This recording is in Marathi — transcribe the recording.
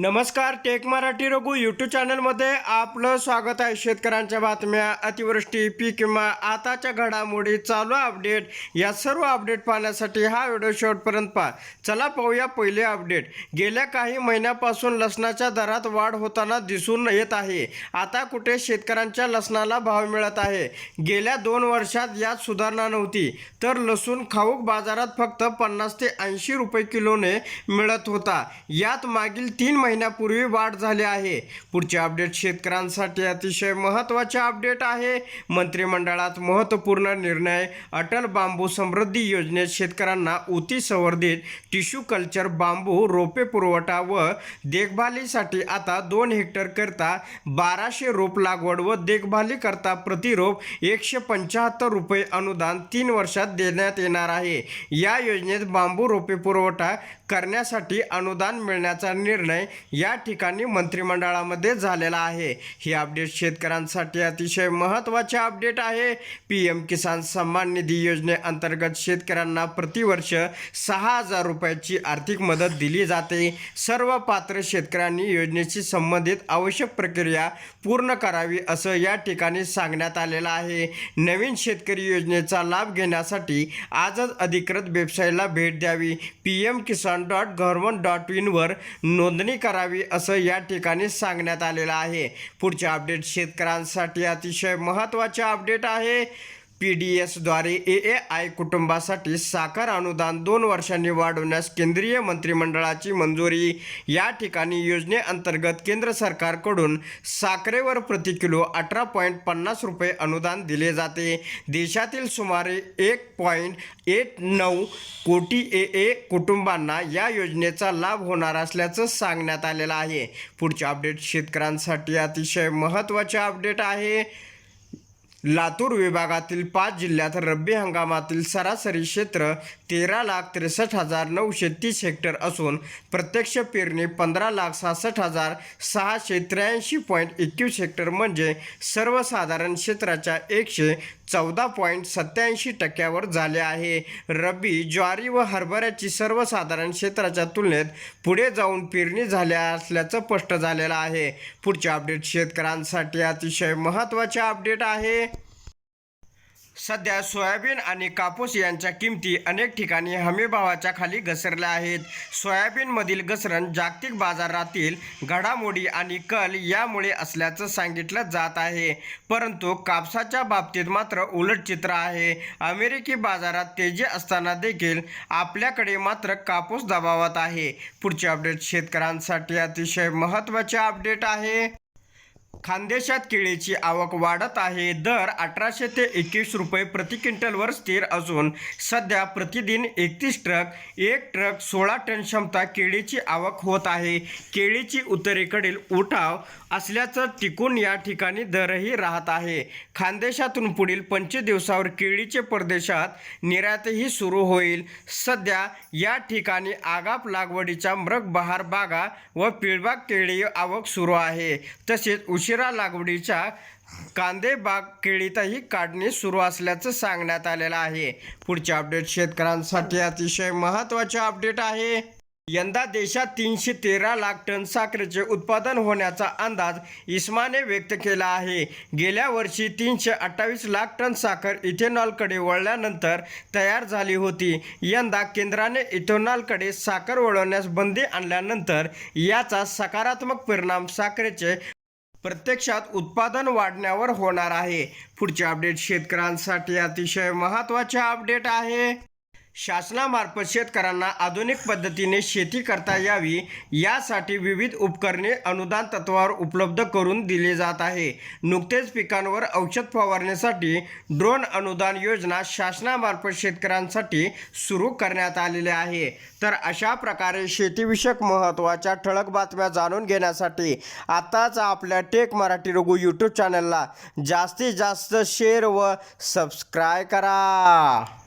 नमस्कार टेक मराठी रघु यूट्यूब चॅनलमध्ये आपलं स्वागत आहे. शेतकऱ्यांच्या बातम्या अतिवृष्टी पीक विमा आताच्या घडामोडी चालू अपडेट या सर्व अपडेट पाहण्यासाठी हा व्हिडिओ शेवटपर्यंत पहा. चला पाहूया पहिले अपडेट गेल्या काही महिन्यापासून लसणाच्या दरात वाढ होताना दिसून येत आहे. आता कुठे शेतकऱ्यांच्या लसणाला भाव मिळत आहे? गेल्या दोन वर्षात यात सुधारणा नव्हती. तर लसूण खाऊक बाजारात फक्त पन्नास ते ऐंशी रुपये किलोने मिळत होता. यात मागील तीन महिन्यापूर्वी वाढ झाली आहे. पुढचे अपडेट शेतकऱ्यांसाठी अतिशय महत्त्वाचे अपडेट आहे. मंत्रिमंडळात महत्त्वपूर्ण निर्णय अटल बांबू समृद्धी योजनेत शेतकऱ्यांना उती संवर्धित टिश्यू कल्चर बांबू रोपे पुरवठा व देखभालीसाठी आता दोन हेक्टरकरिता बाराशे रोप लागवड व देखभालीकरता प्रतिरोप एकशे पंच्याहत्तर रुपये अनुदान तीन वर्षात देण्यात येणार आहे. या योजनेत बांबू रोपे पुरवठा करण्यासाठी अनुदान मिळण्याचा निर्णय या ठिकाणी मंत्रिमंडळामध्ये झालेला आहे. ही अपडेट शेतकऱ्यांसाठी अतिशय महत्त्वाचे अपडेट आहे. पी एम किसान सन्मान निधी योजनेअंतर्गत शेतकऱ्यांना प्रतिवर्ष सहा हजार रुपयाची आर्थिक मदत दिली जाते. सर्व पात्र शेतकऱ्यांनी योजनेशी संबंधित आवश्यक प्रक्रिया पूर्ण करावी असं या ठिकाणी सांगण्यात आलेलं आहे. नवीन शेतकरी योजनेचा लाभ घेण्यासाठी आजच अधिकृत वेबसाईटला भेट द्यावी. P M Kisan dot government dot इनवर नोंदणी करावी असं या ठिकाणी सांगण्यात आलेलं आहे. पुढचे अपडेट शेतकऱ्यांसाठी अतिशय महत्त्वाचे अपडेट आहे. पी डी एसद्वारे ए ए आय कुटुंबासाठी साखर अनुदान दोन वर्षांनी वाढवण्यास केंद्रीय मंत्रिमंडळाची मंजुरी. या ठिकाणी योजनेअंतर्गत केंद्र सरकारकडून साखरेवर प्रति किलो अठरा पॉईंट पन्नास रुपये अनुदान दिले जाते. देशातील सुमारे एक पॉईंट एट नऊ कोटी ए ए कुटुंबांना या योजनेचा लाभ होणार असल्याचं सांगण्यात आलेलं आहे. पुढचे अपडेट शेतकऱ्यांसाठी अतिशय महत्त्वाचे अपडेट आहे. लातूर विभागातील पाच जिल्ह्यात रब्बी हंगामातील सरासरी क्षेत्र तेरा लाख त्रेसष्ट हजार नऊशे तीस हेक्टर असून प्रत्यक्ष पेरणी पंधरा लाख सहासष्ट हजार सहाशे त्र्याऐंशी पॉईंट एकवीस हेक्टर म्हणजे सर्वसाधारण क्षेत्राच्या एकशे चौदा पॉईंट सत्याऐंशी टक्क्यावर झाले आहे. रब्बी ज्वारी व हरभऱ्याची सर्वसाधारण क्षेत्राच्या तुलनेत पुढे जाऊन पेरणी झाल्या असल्याचं स्पष्ट झालेलं आहे. पुढचे अपडेट शेतकऱ्यांसाठी अतिशय महत्त्वाचे अपडेट आहे. सध्या सोयाबीन आणि कापूस यांच्या किमती अनेक ठिकाणी हमीभावाच्या खाली घसरल्या आहेत. सोयाबीनमधील घसरण जागतिक बाजारातील घडामोडी आणि कल यामुळे असल्याचं सांगितलं जात आहे. परंतु कापसाच्या बाबतीत मात्र उलट चित्र आहे. अमेरिकी बाजारात तेजी असताना देखील आपल्याकडे मात्र कापूस दबावात आहे. पुढचे अपडेट शेतकऱ्यांसाठी अतिशय महत्त्वाचे अपडेट आहे. खानदेशात केळीची आवक वाढत आहे. दर अठराशे ते एकवीस रुपये प्रति क्विंटलवर स्थिर असून सध्या प्रतिदिन एकतीस ट्रक एक ट्रक सोळा टन क्षमता केळीची आवक होत आहे. केळीची उत्तरेकडील उठाव असल्याचं टिकून या ठिकाणी दरही राहत आहे. खानदेशातून पुढील पंचवीस दिवसावर केळीचे परदेशात निर्यातही सुरू होईल. सध्या या ठिकाणी आगाप लागवडीच्या मृग बहार बागा व पिळबाग केळी आवक सुरू आहे. तसेच उशिरा लागवडीच्या कांदे बाग केळीतही काढणी सुरू असल्याचं सांगण्यात आलेलं आहे. पुढचे अपडेट शेतकऱ्यांसाठी अतिशय महत्त्वाचे अपडेट आहे. यंदा देशात तीनशे तेरा लाख टन साखरेचे उत्पादन होण्याचा अंदाज इस्माने व्यक्त केला आहे. गेल्या वर्षी तीनशे अठ्ठावीस लाख टन साखर इथेनॉलकडे वळल्यानंतर तयार झाली होती. यंदा केंद्राने इथेनॉलकडे साखर वळवण्यास बंदी आणल्यानंतर याचा सकारात्मक परिणाम साखरेचे प्रत्यक्षात उत्पादन वाढण्यावर होणार आहे. पुढचे अपडेट शेतकऱ्यांसाठी अतिशय महत्त्वाचे अपडेट आहे. शासनामार्फत शेतकऱ्यांना आधुनिक पद्धतीने शेती करता यावी यासाठी विविध उपकरणे अनुदान तत्वावर उपलब्ध करून दिली जात आहे. नुकतेच पिकांवर औषध फवारण्यासाठी ड्रोन अनुदान योजना शासनामार्फत शेतकऱ्यांसाठी सुरू करण्यात आलेली आहे. तर अशा प्रकारे शेतीविषयक महत्त्वाच्या ठळक बातम्या जाणून घेण्यासाठी आत्ताच आपल्या टेक मराठी रघु यूट्यूब चॅनलला जास्तीत जास्त शेअर व सबस्क्राय करा.